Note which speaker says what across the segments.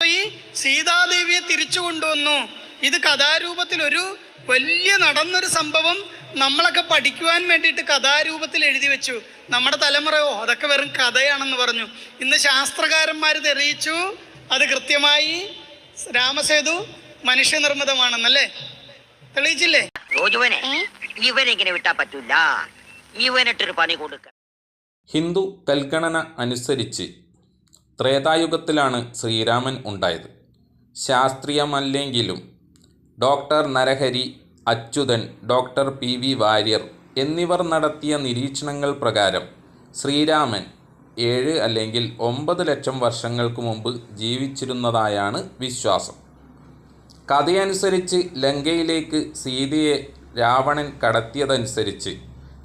Speaker 1: പോയി സീതാദേവിയെ തിരിച്ചു കൊണ്ടുവന്നു. ഇത് കഥാരൂപത്തിൽ ഒരു വലിയ നടന്നൊരു സംഭവം നമ്മളൊക്കെ പഠിക്കുവാൻ വേണ്ടിയിട്ട് കഥാരൂപത്തിൽ എഴുതി വെച്ചു. നമ്മുടെ തലമുറയോ അതൊക്കെ വെറും കഥയാണെന്ന് പറഞ്ഞു. ഇന്ന് ശാസ്ത്രകാരന്മാർ തെളിയിച്ചു. അത് കൃത്യമായി രാമസേതു മനുഷ്യനിർമ്മിതമാണെന്നല്ലേ? തെളിയിച്ചില്ലേ?
Speaker 2: ഇവനെങ്ങനെ വിട്ടാ പറ്റൂല? ഇവനിട്ടൊരു പണി കൊടുക്ക.
Speaker 3: ഹിന്ദു കൽഗണന അനുസരിച്ച് ത്രേതായുഗത്തിലാണ് ശ്രീരാമൻ ഉണ്ടായത്. ശാസ്ത്രീയമല്ലെങ്കിലും doctor Narahari Achuthan doctor P. V. Warrier എന്നിവർ നടത്തിയ നിരീക്ഷണങ്ങൾ പ്രകാരം ശ്രീരാമൻ ഏഴ് അല്ലെങ്കിൽ ഒമ്പത് ലക്ഷം വർഷങ്ങൾക്ക് മുമ്പ് ജീവിച്ചിരുന്നതായാണ് വിശ്വാസം. കഥയനുസരിച്ച് ലങ്കയിലേക്ക് സീതയെ രാവണൻ കടത്തിയതനുസരിച്ച്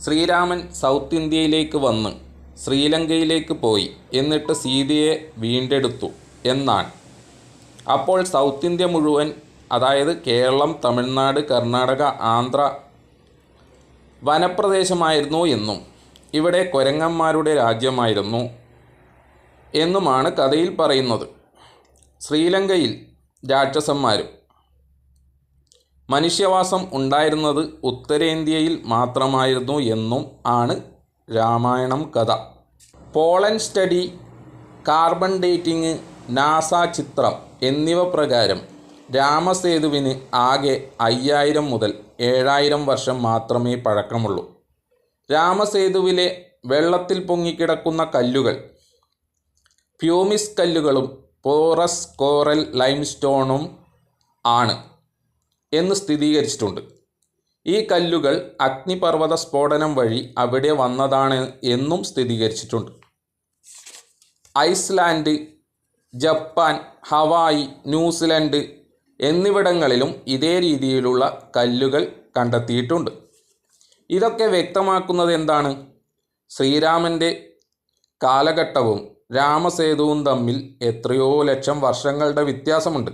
Speaker 3: ശ്രീരാമൻ സൗത്ത് ഇന്ത്യയിലേക്ക് വന്ന് ശ്രീലങ്കയിലേക്ക് പോയി എന്നിട്ട് സീതയെ വീണ്ടെടുത്തു എന്നാണ്. അപ്പോൾ സൗത്ത് ഇന്ത്യ മുഴുവൻ അതായത് കേരളം തമിഴ്നാട് കർണാടക ആന്ധ്ര വനപ്രദേശമായിരുന്നു എന്നും ഇവിടെ കൊരങ്ങന്മാരുടെ രാജ്യമായിരുന്നു എന്നുമാണ് കഥയിൽ പറയുന്നത്. ശ്രീലങ്കയിൽ രാക്ഷസന്മാരും മനുഷ്യവാസം ഉണ്ടായിരുന്നത് ഉത്തരേന്ത്യയിൽ മാത്രമായിരുന്നു എന്നും ആണ് രാമായണം കഥ. Pollen study carbon dating NASA ചിത്രം എന്നിവ പ്രകാരം രാമസേതുവിന് ആകെ അയ്യായിരം മുതൽ ഏഴായിരം വർഷം മാത്രമേ പഴക്കമുള്ളൂ. രാമസേതുവിലെ വെള്ളത്തിൽ പൊങ്ങിക്കിടക്കുന്ന കല്ലുകൾ ഫ്യൂമിസ് കല്ലുകളും പോറസ് കോറൽ ലൈംസ്റ്റോണും ആണ് എന്ന് സ്ഥിരീകരിച്ചിട്ടുണ്ട്. ഈ കല്ലുകൾ അഗ്നിപർവത സ്ഫോടനം വഴി അവിടെ വന്നതാണ് എന്നും സ്ഥിരീകരിച്ചിട്ടുണ്ട്. ഐസ്ലാൻഡ് ജപ്പാൻ ഹവായി ന്യൂസിലൻഡ് എന്നിവിടങ്ങളിലും ഇതേ രീതിയിലുള്ള കല്ലുകൾ കണ്ടെത്തിയിട്ടുണ്ട്. ഇതൊക്കെ വ്യക്തമാക്കുന്നത് എന്താണ്? ശ്രീരാമന്റെ കാലഘട്ടവും രാമസേതുവും തമ്മിൽ എത്രയോ ലക്ഷം വർഷങ്ങളുടെ വ്യത്യാസമുണ്ട്.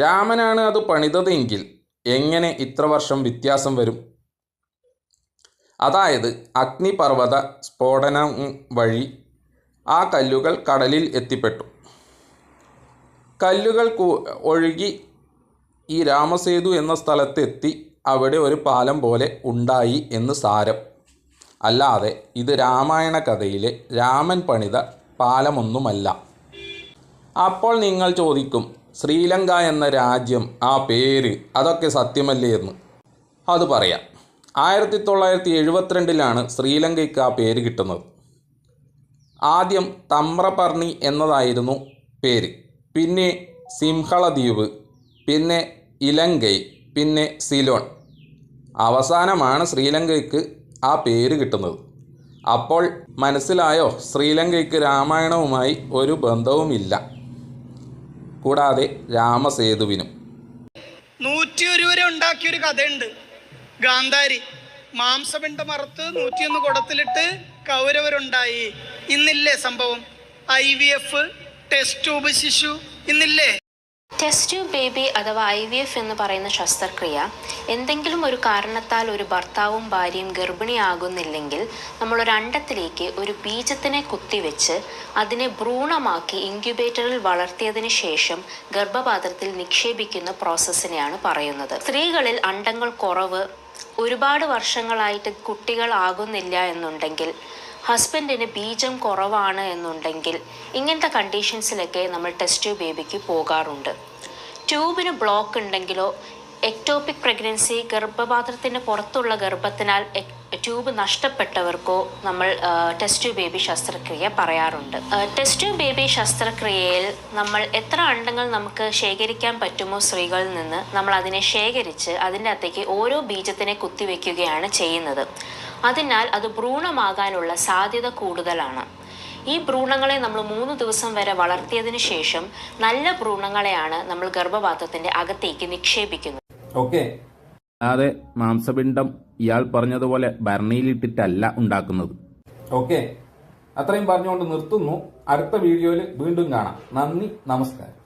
Speaker 3: രാമനാണ് അത് പണിതതെങ്കിൽ എങ്ങനെ ഇത്ര വർഷം വ്യത്യാസം വരും? അതായത് അഗ്നിപർവത സ്ഫോടനം വഴി ആ കല്ലുകൾ കടലിൽ എത്തിപ്പെട്ടു. കല്ലുകൾ ഒഴുകി ഈ രാമസേതു എന്ന സ്ഥലത്തെത്തി അവിടെ ഒരു പാലം പോലെ ഉണ്ടായി എന്ന് സാരം. അല്ലാതെ ഇത് രാമായണ കഥയിലെ രാമൻ പണിത പാലമൊന്നുമല്ല. അപ്പോൾ നിങ്ങൾ ചോദിക്കും ശ്രീലങ്ക എന്ന രാജ്യം ആ പേര് അതൊക്കെ സത്യമല്ലേ എന്ന്. അത് പറയാം. ആയിരത്തി തൊള്ളായിരത്തി എഴുപത്തിരണ്ടിലാണ് ശ്രീലങ്കയ്ക്ക് ആ പേര് കിട്ടുന്നത്. ആദ്യം തമ്രപർണി എന്നതായിരുന്നു പേര്. പിന്നെ സിംഹളദ്വീപ് പിന്നെ ഇലങ്കൈ പിന്നെ സിലോൺ. അവസാനമാണ് ശ്രീലങ്കയ്ക്ക് ആ പേര് കിട്ടുന്നത്. അപ്പോൾ മനസ്സിലായോ? ശ്രീലങ്കയ്ക്ക് രാമായണവുമായി ഒരു ബന്ധവുമില്ല. കൂടാതെ രാമസേതുവിനും.
Speaker 1: നൂറ്റി ഒരു വരെ ഉണ്ടാക്കിയ ഒരു കഥയുണ്ട്. ഗാന്ധാരി മാംസപിണ്ട മറത്ത് നൂറ്റിയൊന്ന് കുടത്തിലിട്ട് കൗരവരുണ്ടായി. ഇന്നില്ലേ സംഭവം? I V F test tube ശിശു ഇന്നില്ലേ?
Speaker 4: ടെസ്റ്റ് ട്യൂബ് ബേബി അഥവാ ഐ വി എഫ് എന്ന് പറയുന്ന ശസ്ത്രക്രിയ എന്തെങ്കിലും ഒരു കാരണത്താൽ ഒരു ഭർത്താവും ഭാര്യയും ഗർഭിണിയാകുന്നില്ലെങ്കിൽ നമ്മൾ ഒരു അണ്ടത്തിലേക്ക് ഒരു ബീജത്തിനെ കുത്തിവെച്ച് അതിനെ ഭ്രൂണമാക്കി ഇൻക്യുബേറ്ററിൽ വളർത്തിയതിന് ശേഷം ഗർഭപാത്രത്തിൽ നിക്ഷേപിക്കുന്ന പ്രോസസ്സിനെയാണ് പറയുന്നത്. സ്ത്രീകളിൽ അണ്ടങ്ങൾ കുറവ് ഒരുപാട് വർഷങ്ങളായിട്ട് കുട്ടികൾ ആകുന്നില്ല എന്നുണ്ടെങ്കിൽ ഹസ്ബൻഡിന് ബീജം കുറവാണ് എന്നുണ്ടെങ്കിൽ ഇങ്ങനത്തെ കണ്ടീഷൻസിലൊക്കെ നമ്മൾ ടെസ്റ്റ് ബേബിക്ക് പോകാറുണ്ട്. ട്യൂബിന് ബ്ലോക്ക് ഉണ്ടെങ്കിലോ എക്ടോപിക് പ്രഗ്നൻസി ഗർഭപാത്രത്തിന് പുറത്തുള്ള ഗർഭത്തിനാൽ ട്യൂബ് നഷ്ടപ്പെട്ടവർക്കോ നമ്മൾ ടെസ്റ്റ് ട്യൂബ് ബേബി ശസ്ത്രക്രിയ പറയാറുണ്ട്. ടെസ്റ്റ് ട്യൂബ് ബേബി ശസ്ത്രക്രിയയിൽ നമ്മൾ എത്ര അണ്ടങ്ങൾ നമുക്ക് ശേഖരിക്കാൻ പറ്റുമോ സ്ത്രീകളിൽ നിന്ന് നമ്മൾ അതിനെ ശേഖരിച്ച് അതിന്റെ അകത്തേക്ക് ഓരോ ബീജത്തിനെ കുത്തിവെക്കുകയാണ് ചെയ്യുന്നത്. അതിനാൽ അത് ഭ്രൂണമാകാനുള്ള സാധ്യത കൂടുതലാണ്. ഈ ഭ്രൂണങ്ങളെ നമ്മൾ മൂന്ന് ദിവസം വരെ വളർത്തിയതിന് ശേഷം നല്ല ഭ്രൂണങ്ങളെയാണ് നമ്മൾ ഗർഭപാത്രത്തിന്റെ അകത്തേക്ക് നിക്ഷേപിക്കുന്നത്.
Speaker 3: ഓക്കെ. അതെ മാംസപിണ്ഡം ഇയാൾ പറഞ്ഞതുപോലെ ഭരണിയിലിട്ടിട്ടല്ല ഉണ്ടാക്കുന്നത്. ഓക്കെ. അത്രയും പറഞ്ഞുകൊണ്ട് നിർത്തുന്നു. അടുത്ത വീഡിയോയിൽ വീണ്ടും കാണാം. നന്ദി നമസ്കാരം.